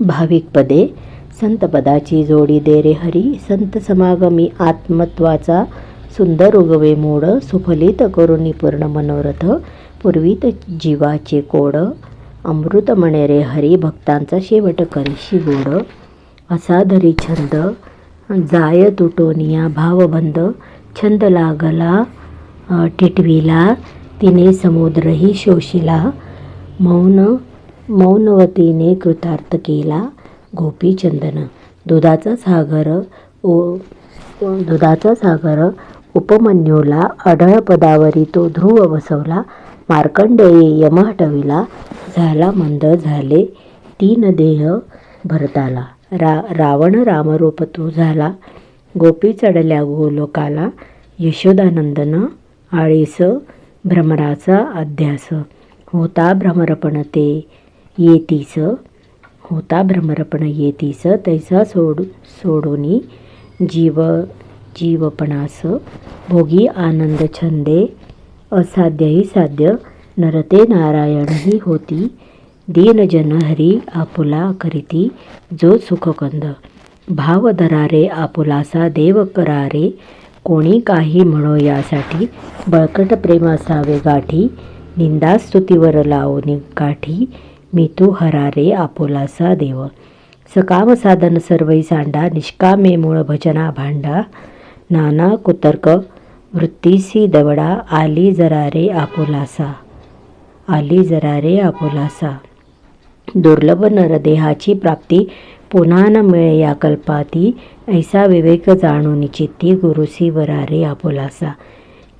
भाविक पदे. संत पदाची जोडी दे रे हरी. संत समागमी आत्मत्वाचा सुंदर उगवे मोड. सुफलित करुणी पूर्ण मनोरथ. पूर्वीत जीवाचे कोड. अमृत म्हणे रे हरी. भक्तांचा शेवट करीशी गोड. असा धरी छंद. जाय तुटोनिया भावबंद. छंद लागला टिटवीला. तिने समुद्रही शोषिला. मौन मौनवतीने कृतार्थ केला गोपीचंदन दुधाचा सागर ओ दुधाचा सागर उपमन्यूला अढळ पदावरी तो ध्रुव बसवला मार्कंडेय यम हटविला झाला मंद झाले तीन देह भरताला. रा रावण रामरूप तो झाला गोपी चढल्या गोलोकाला यशोदानंदन आळीस भ्रमराचा अध्यास. होता भ्रमरपण ते येतीस होता भ्रमरपण येतीस तैसा सोड सोडूनी जीव जीवपणास भोगी आनंद छंदे असाध्यही साध्य नरते नारायणही होती दीनजन हरी आपुला करीती जो सुखकंद. भाव धरारे आपुलासा देव करारे कोणी काही म्हणो यासाठी बळकट प्रेमासावे गाठी गाठी निंदास्तुतीवर लावणी गाठी मी तू हरारे आपोलासा देव. सकाम साधन सर्वई सांडा निष्कामे मूळ भजना भांडा. नाना कुतर्क वृत्तीसी दवडा आली जरा रे आपुलासा आली जरा रे आपोलासा दुर्लभ नरदेहाची प्राप्ती पुन्हा न मिळे या कल्पाती. ऐसा विवेक जाणून चित्ती गुरुसी वरारे आपोलासा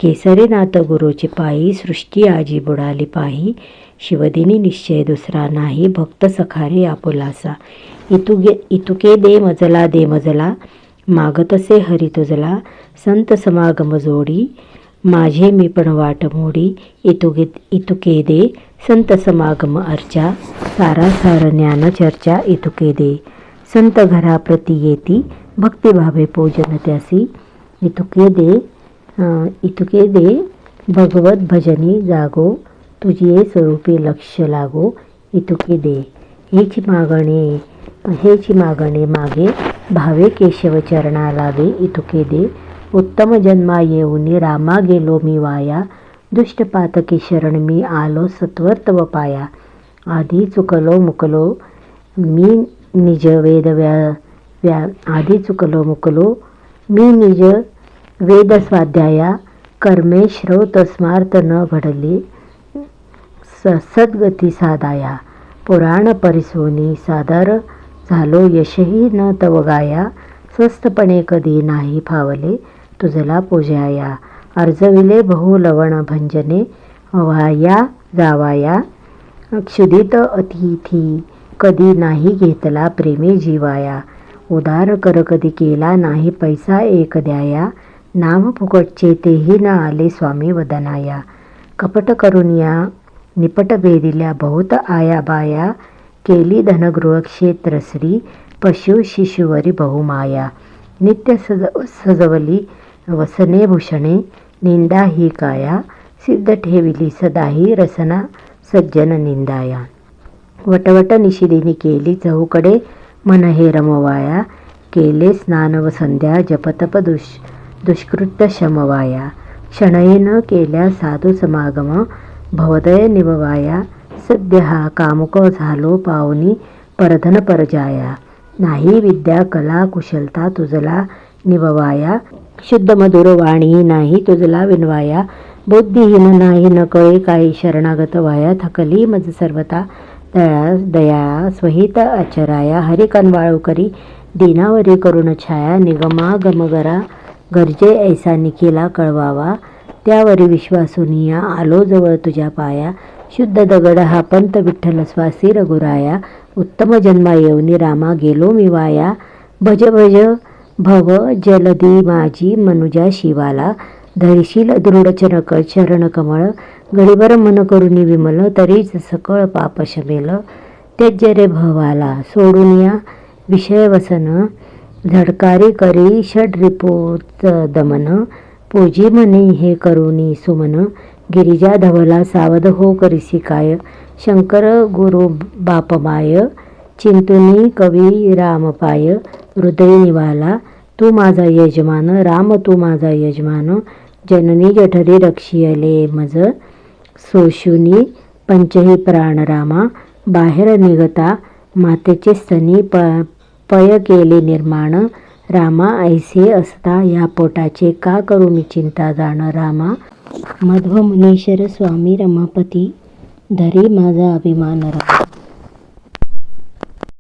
केसरीनाथ गुरुची पायी सृष्टी आजी बुडाली पाही शिवदिनी निश्चय दुसरा नाही भक्त सखारी आपुलासा. इतुगे इतुके दे मजला दे मजला. मागतसे हरी तुजला. संत समागम जोडी. माझे मी पण वाट मोडी. इतुगे इतुके दे संत समागम अर्चा. सारा सार ज्ञान चर्चा इतुके दे. संत घराप्रती येती. भक्तिभावे पूजन त्यासी. इतुके दे इतुके दे भगवत भजनी जागो तुझे स्वरूपी लक्ष लागो इतुके दे. हेची मागणे हेची मागणे मागे भावे केशव चरणा लागे इतुके दे. उत्तम जन्मा येऊनी रामा गेलो मी वाया दुष्टपातकी शरण मी आलो सत्वर तव पाया. आधी चुकलो मुकलो मी निज वेद व्या व्या आधी चुकलो मुकलो मी निज वेद स्वाध्याया कर्मे श्रौत न घडली स सद्गती साधाया पुराण परिसोनी सादर झालो यशही न तवगाया स्वस्तपणे कधी नाही फावले तुझला पूजाया अर्जविले बहु लवण भंजने व्हाया जावाया क्षुदित अतिथी कधी नाही घेतला प्रेमी जीवाया उदार कर कधी केला नाही पैसा एक द्याया नाम फुकटचे तेही न आले स्वामी वदनाया. कपट करून या निपट वेदिल्या बहुत आया बाया. केली धनगृह क्षेत्रश्री पशु शिशुवरी बहुमाया. नित्य सज सजवली वसने भूषणे निंदा ही काया. सिद्ध ठेविली सदाही रसना सज्जन निंदाया. वटवट निशिदिनी केली चहूकडे मन हे रमवाया. केले स्नान व संध्या जपतप दुष दुष्कृत्य शमवाया क्षणयेन केल्या साधू समागम भवदय निववाया सद्य हा कामुक झालो पावनी परधन परजाया नाही विद्या कला कुशलता तुझला निववाया शुद्ध मधुर वाणी नाही तुझला विनवाया बुद्धिहीन नाही न कळे काही शरणागत वाया थकली मज सर्वता दया दया स्वहित आचराया हरिकनवाळू करी दिनावरी करुण छाया निगमा गमगरा गरजे ऐसा निखिला कळवावा त्यावरी विश्वासुनिया आलो जवळ तुझ्या पाया. शुद्ध दगड हा पंत विठ्ठल स्वासी रघुराया. उत्तम जन्मा येऊनी रामा गेलो मी वाया. भज भज भव जलदी माझी मनुजा शिवाला. धैशील दृढ चरक चरण कमळ. गडीवर मन करुणी विमल तरीच सकळ पाप शमेल. त्यज रे भवाला सोडून या. विषय वसन झडकारी करी षड रिपोच दमन. पूजी म्हणे हे करुणी सुमन. गिरिजा धवला सावध हो करिसी काय. शंकर गुरु बापमाय. चिंतुनी कवी रामपाय. हृदय निवाला तू माझा यजमान. राम तू माझा यजमान. जननी जठरी रक्षियले मज. सोशुनी पंचही प्राण रामा बाहेर निघता मातेचे स्तनी प पय केले निर्माण. रामा ऐसे असता या पोटाचे का करू मी चिंता जाण? रामा मध्वमुनेश्वर स्वामी रमापती धरी माझा अभिमान रामा.